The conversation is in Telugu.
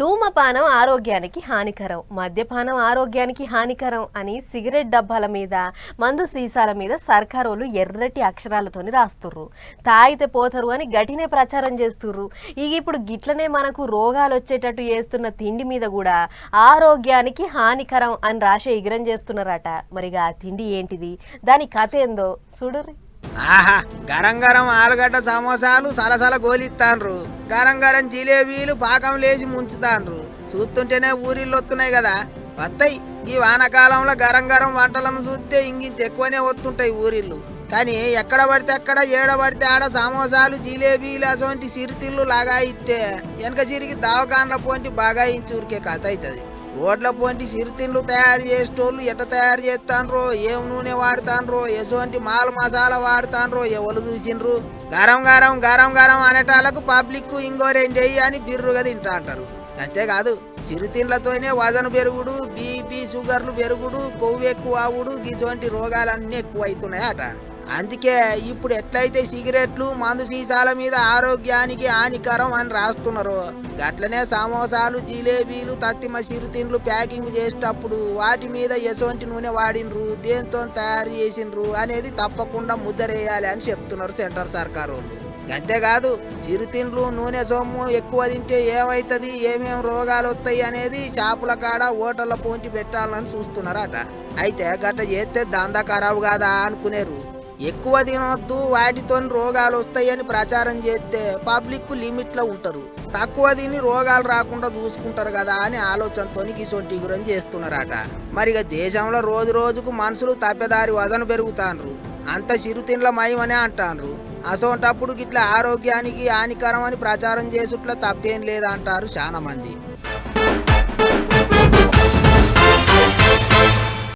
ధూమపానం ఆరోగ్యానికి హానికరం మద్యపానం ఆరోగ్యానికి హానికరం అని సిగరెట్ డబ్బాల మీద మందు సీసాల మీద సర్కారోళ్ళు ఎర్రటి అక్షరాలతోని రాస్తుర్రు. తాగితే పోతారు అని గట్టినే ప్రచారం చేస్తుర్రు. ఇక ఇప్పుడు గిట్లనే మనకు రోగాలు వచ్చేటట్టు చేస్తున్న తిండి మీద కూడా ఆరోగ్యానికి హానికరం అని రాసే ఎగిరం చేస్తున్నారట. మరిగా ఆ తిండి ఏంటిది? దాని కథ ఏందో చూడరు ఆహా గరం గరం ఆలుగడ్డ సమోసాలు సలసల గోలిస్తాన్రు. గరం గరం జిలేబీలు పాకం లేచి ముంచుతాన్రు. చూస్తుంటేనే ఊరిళ్ళు వస్తున్నాయి కదా వస్తాయి ఈ వానకాలంలో గరం గరం వంటలను చూస్తే ఇంకింత ఎక్కువనే వస్తుంటాయి ఊరిళ్ళు. కానీ ఎక్కడ పడితే అక్కడ ఏడ పడితే ఆడ సమోసాలు జిలేబీలు అసొంటి సిరితిళ్ళు లాగా ఇస్తే వెనక చిరిగి దావకాన్ల పోంటి బాగా ఇంచూరికే కథ అవుతుంది రోడ్ల పొంటి చిరుతిండ్లు తయారు చేసేటోళ్ళు ఎట్ట తయారు చేస్తాన్రో? ఏం నూనె వాడుతాన్రో? ఎటువంటి మాల్ మసాలా వాడుతాన్రో? ఎవరు చూసిండ్రు? గరం గరం గరం గరం అనేటాలకు పబ్లిక్ ఇంకో రెండు వెయ్యి అని బిర్రుగా తింటా అంటారు అంతేకాదు చిరుతిండ్లతోనే వజను పెరుగుడు బీపీ షుగర్లు పెరుగుడు కొవ్వు ఎక్కువ అవుడు ఇటువంటి రోగాలన్నీ ఎక్కువ అవుతున్నాయట అందుకే ఇప్పుడు ఎట్లయితే సిగరెట్లు మందు సీసాల మీద ఆరోగ్యానికి హానికరం అని రాస్తున్నారు. గట్లనే సమోసాలు జిలేబీలు తత్తిమ చిరుతిండ్లు ప్యాకింగ్ చేసేటప్పుడు వాటి మీద ఎసొంటి నూనె వాడినరు దేంతో తయారు చేసిండ్రు అనేది తప్పకుండా ముద్దరేయాలి అని చెప్తున్నారు సెంటర్ సర్కారు వాళ్ళు. అంతేకాదు చిరుతిండ్లు నూనె సొమ్ము ఎక్కువ తింటే ఏమవుతుంది ఏమేమి రోగాలు వస్తాయి అనేది చేపల కాడ ఓటర్ల పోంచి పెట్టాలని చూస్తున్నారట. అయితే గట్ట చేస్తే దందా ఖరాబు కాదా అనుకునేరు. ఎక్కువ తినొద్దు వాటితో రోగాలు వస్తాయని ప్రచారం చేస్తే పబ్లిక్ లిమిట్లో ఉంటారు. తక్కువ తిని రోగాలు రాకుండా చూసుకుంటారు కదా అని ఆలోచనతో కిసొంటి గురించి చేస్తున్నారట. మరి ఇక దేశంలో రోజు రోజుకు మనుషులు తప్పెదారి వజన పెరుగుతాండ్రు అంత చిరుతిండ్ల మయమనే అంటాండ్రు అసోంటప్పుడు గిట్ల ఆరోగ్యానికి హానికరం అని ప్రచారం చేసుట్ల తప్పేం లేదంటారు చాలా మంది.